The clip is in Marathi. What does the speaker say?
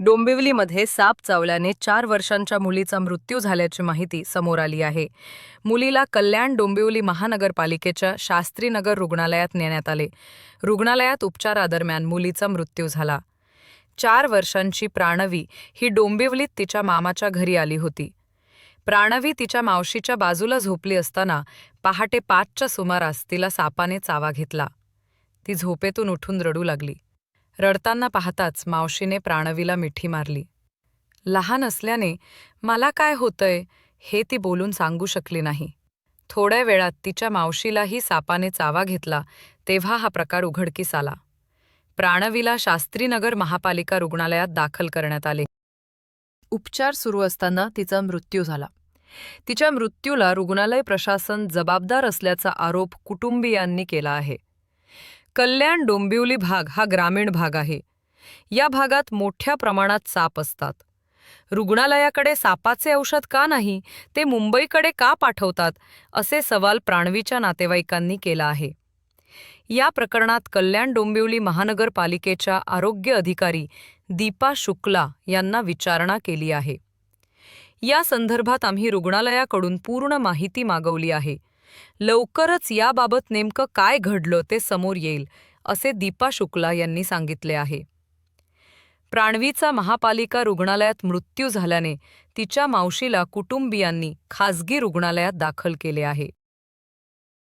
डोंबिवलीमध्ये साप चावल्याने चार वर्षांच्या मुलीचा मृत्यू झाल्याची माहिती समोर आली आहे. मुलीला कल्याण डोंबिवली महानगरपालिकेच्या शास्त्रीनगर रुग्णालयात नेण्यात आले. रुग्णालयात उपचारादरम्यान मुलीचा मृत्यू झाला. चार वर्षांची प्राणवी ही डोंबिवलीत तिच्या मामाच्या घरी आली होती. प्राणवी तिच्या मावशीच्या बाजूला झोपली असताना पहाटे पाचच्या सुमारास तिला सापाने चावा घेतला. ती झोपेतून उठून रडू लागली. रडताना पाहताच मावशीने प्राणवीला मिठी मारली. लहान असल्याने मला काय होतंय हे ती बोलून सांगू शकली नाही. थोड्या वेळात तिच्या मावशीलाही सापाने चावा घेतला तेव्हा हा प्रकार उघडकीस आला. प्राणवीला शास्त्रीनगर महापालिका रुग्णालयात दाखल करण्यात आले. उपचार सुरू असताना तिचा मृत्यू झाला. तिच्या मृत्यूला रुग्णालय प्रशासन जबाबदार असल्याचा आरोप कुटुंबियांनी केला आहे. कल्याण डोंबिवली भाग हा ग्रामीण भाग आहे. या भागात मोठ्या प्रमाणात साप असतात. रुग्णालयाकडे सापाचे औषध का नाही ते मुंबईकडे का पाठवतात असे सवाल प्राणवीच्या नातेवाईकांनी केला आहे. या प्रकरणात कल्याण डोंबिवली महानगरपालिकेच्या आरोग्य अधिकारी दीपा शुक्ला यांना विचारणा केली आहे. या संदर्भात आम्ही रुग्णालयाकडून पूर्ण माहिती मागवली आहे. लवकरच याबाबत नेमकं काय घडलं ते समोर येईल असे दीपा शुक्ला यांनी सांगितले आहे. प्राणवीचा महापालिका रुग्णालयात मृत्यू झाल्याने तिच्या मावशीला कुटुंबियांनी खासगी रुग्णालयात दाखल केले आहे.